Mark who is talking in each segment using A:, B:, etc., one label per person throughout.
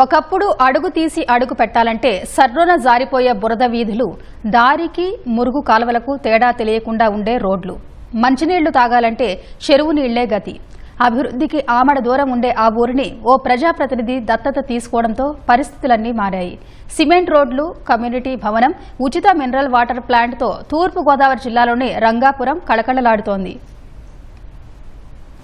A: ఒకప్పుడు అడుగు తీసి అడుగు పెట్టాలంటే సర్రున జారిపోయే బురద వీధులు దారికి మురుగు కాలువలకు తేడా తెలియకుండా ఉండే రోడ్లు. మంచినీళ్ళు తాగాలంటే చెరువు నీళ్ళే గతి. అభివృద్ధికి ఆమడ దూరం ఉండే ఆ ఊరిని ఓ ప్రజాప్రతినిధి దత్తత తీసుకోవడంతో పరిస్థితులన్నీ మారాయి. సిమెంట్ రోడ్లు కమ్యూనిటీ భవనం ఉచిత మినరల్ వాటర్ ప్లాంట్తో తూర్పు గోదావరి జిల్లాలోని రంగాపురం కళకళలాడుతోంది.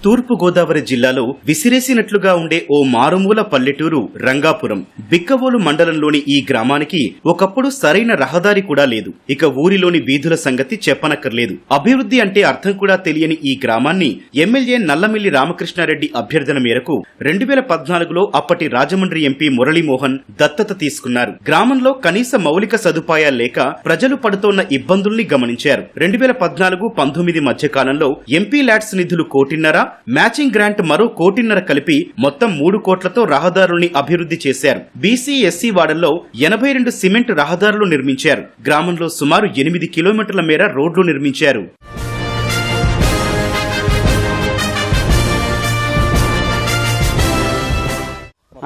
B: తూర్పు గోదావరి జిల్లాలో విసిరేసినట్లుగా ఉండే ఓ మారుమూల పల్లెటూరు రంగాపురం బిక్కవోలు మండలంలోని ఈ గ్రామానికి ఒకప్పుడు సరైన రహదారి కూడా లేదు. ఇక ఊరిలోని వీధుల సంగతి చెప్పనక్కర్లేదు. అభివృద్ధి అంటే అర్థం కూడా తెలియని ఈ గ్రామాన్ని ఎమ్మెల్యే నల్లమిల్లి రామకృష్ణారెడ్డి అభ్యర్థన మేరకు రెండు వేల పద్నాలుగులో అప్పటి రాజమండ్రి ఎంపీ మురళీమోహన్ దత్తత తీసుకున్నారు. గ్రామంలో కనీస మౌలిక సదుపాయాలు లేక ప్రజలు పడుతోన్న ఇబ్బందుల్ని గమనించారు. రెండు వేల పద్నాలుగు పంతొమ్మిది మధ్య కాలంలో ఎంపీ ల్యాడ్స్ నిధులు కోటిన్నర మ్యాచింగ్ గ్రాంట్ మరో కోటిన్నర కలిపి మొత్తం మూడు కోట్లతో రహదారుల్ని అభివృద్ధి చేశారు. బీసీ ఎస్సీ వాడల్లో ఎనభై రెండు సిమెంట్ రహదారులు నిర్మించారు. గ్రామంలో సుమారు ఎనిమిది కిలోమీటర్ల మేర రోడ్లు నిర్మించారు.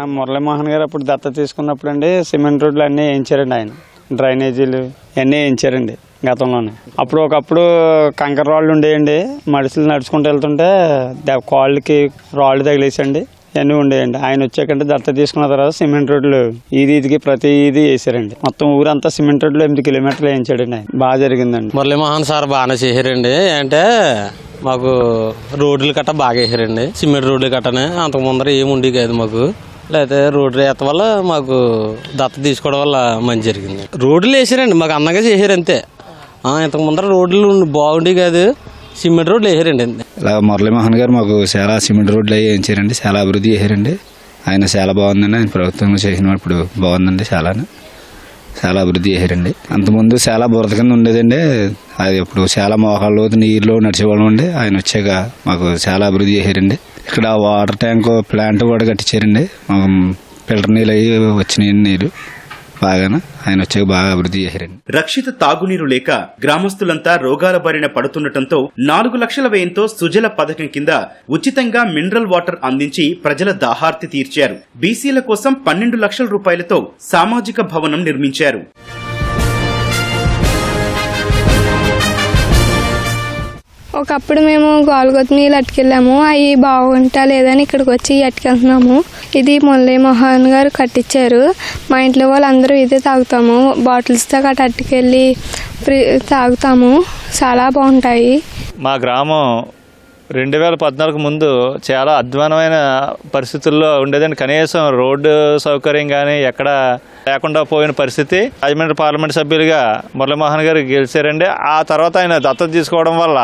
C: మురళీమోహన్ గారు అప్పుడు దత్త తీసుకున్నప్పుడు అండి సిమెంట్ రోడ్లు అన్నీ వేయించారండి ఆయన. డ్రైనేజీలు ఇవన్నీ వేయించారండి గతంలోనే. అప్పుడు ఒకప్పుడు కంకర రాళ్ళు ఉండేయండి మనుషులు నడుచుకుంటూ వెళ్తుంటే కాళ్ళకి రాళ్ళు తగిలేసండి ఇవన్నీ ఉండేయండి. ఆయన వచ్చాకంటే దత్త తీసుకున్న తర్వాత సిమెంట్ రోడ్లు ఇది ఇదికి ప్రతి ఇది వేసారండి. మొత్తం ఊరంతా సిమెంట్ రోడ్లు ఎనిమిది కిలోమీటర్లు వేయించాడండి ఆయన. బాగా జరిగిందండి.
D: మురళీమోహన్ సార్ బాగానే చేశారండి. అంటే మాకు రోడ్లు గట్ట బాగా వేసారండి. సిమెంట్ రోడ్లు గట్టనే అంతకు ముందర ఏమి ఉండేవి కాదు మాకు. లేకపోతే రోడ్లు వేత వల్ల మాకు దత్త తీసుకోవడం వల్ల మంచి జరిగింది. రోడ్లు వేసారండి మాకు అందంగా చేశారు అంతే. ఇంతకు ముందర రోడ్లు బాగుండి కాదు సిమెంట్ రోడ్లు వేసారండి అంతే.
E: ఇలా మురళీమోహన్ గారు మాకు చాలా సిమెంట్ రోడ్లు అవి వేయించారండి చాలా అభివృద్ధి చేశారండి. ఆయన చాలా బాగుందండి ఆయన ప్రభుత్వంలో చేసినప్పుడు బాగుందండి చాలా చాలా అభివృద్ధి చేశారండి. అంతకుముందు చాలా బురద కింద ఉండేదండి అది ఇప్పుడు చాలా మోకాళ్ళు నీరులో నడిచేవాళ్ళం అండి. ఆయన వచ్చాక మాకు చాలా అభివృద్ధి చేశారండి. ఇక్కడ వాటర్ ట్యాంక్ ప్లాంట్ కూడా కట్టించారండి. ఫిల్టర్ నీళ్ళు అవి వచ్చినాయి నీరు బాగానే. ఆయన వచ్చాక బాగా అభివృద్ధి చేశారండి.
B: రక్షిత తాగునీరు లేక గ్రామస్తులంతా రోగాల బారిన పడుతుండటంతో నాలుగు లక్షల వ్యయంతో సుజల పథకం కింద ఉచితంగా మినరల్ వాటర్ అందించి ప్రజల దాహార్తి తీర్చారు. బీసీల కోసం పన్నెండు లక్షల రూపాయలతో సామాజిక భవనం నిర్మించారు.
F: ఒకప్పుడు మేము గోల్గొత్త నీళ్ళు అట్టుకెళ్ళాము అవి బాగుంటా లేదని ఇక్కడికి వచ్చి అట్టుకెళ్తున్నాము ఇది మురళీ మోహన్ గారు కట్టించారు మా ఇంట్లో వాళ్ళందరూ ఇదే తాగుతాము. బాటిల్స్తో గట్ట అట్టుకెళ్ళి తాగుతాము. చాలా బాగుంటాయి.
G: మా గ్రామం రెండు వేల పద్నాలుగు ముందు చాలా అధ్వానమైన పరిస్థితుల్లో ఉండేదండి. కనీసం రోడ్డు సౌకర్యం కానీ ఎక్కడ లేకుండా పోయిన పరిస్థితి. రాజమండ్రి పార్లమెంట్ సభ్యులుగా మురళీమోహన్ గారు గెలిచారండి. ఆ తర్వాత ఆయన దత్తత తీసుకోవడం వల్ల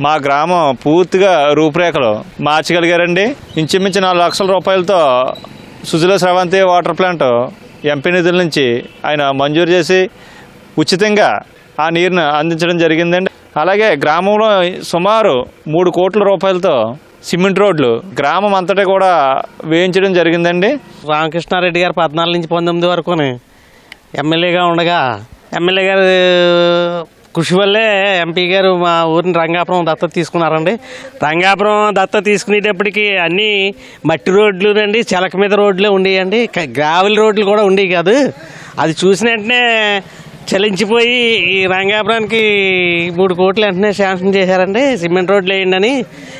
G: మా గ్రామం పూర్తిగా రూపురేఖలు మార్చగలిగారండి. ఇంచుమించు నాలుగు లక్షల రూపాయలతో Sujala Sravanthi water plant MP నిధుల నుంచి ఆయన మంజూరు చేసి ఉచితంగా ఆ నీరును అందించడం జరిగిందండి. అలాగే గ్రామంలో సుమారు మూడు కోట్ల రూపాయలతో సిమెంట్ రోడ్లు గ్రామం అంతటా కూడా వేయించడం జరిగిందండి.
D: రామకృష్ణారెడ్డి గారు పద్నాలుగు నుంచి పంతొమ్మిది వరకు ఎమ్మెల్యేగా ఉండగా ఎమ్మెల్యే గారు కృషి వల్లే ఎంపీ గారు మా ఊరిని రంగాపురం దత్త తీసుకున్నారండి. రంగాపురం దత్త తీసుకునేటప్పటికి అన్నీ మట్టి రోడ్లు అండి చెలక మీద రోడ్లే ఉండేయండి. గ్రావెల్ రోడ్లు కూడా ఉండేవి కాదు. అది చూసిన వెంటనే చలించిపోయి ఈ రంగాపురానికి మూడు కోట్లు వెంటనే శాంక్షన్ చేశారండి. సిమెంట్ రోడ్లు వేయండి అని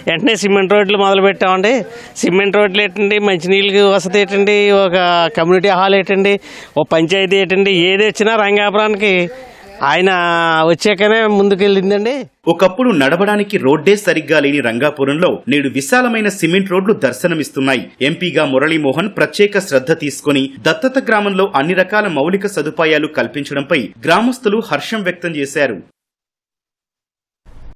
D: వెంటనే సిమెంట్ రోడ్లు మొదలు పెట్టామండి. సిమెంట్ రోడ్లు ఏంటండి? మంచినీళ్ళకి వసతి ఏంటండి? ఒక కమ్యూనిటీ హాల్ ఏంటండి? ఓ పంచాయతీ ఏంటండి? ఏది వచ్చినా రంగాపురానికి ఆయన వచ్చాకనే ముందుకెళ్ళిందండి.
B: ఒకప్పుడు నడవడానికి రోడ్డే సరిగ్గా లేని రంగాపురంలో నేడు విశాలమైన సిమెంట్ రోడ్లు దర్శనమిస్తున్నాయి. ఎంపీగా మురళీమోహన్ ప్రత్యేక శ్రద్ధ తీసుకుని దత్తత గ్రామంలో అన్ని రకాల మౌలిక సదుపాయాలు కల్పించడంపై గ్రామస్తులు హర్షం వ్యక్తం చేశారు.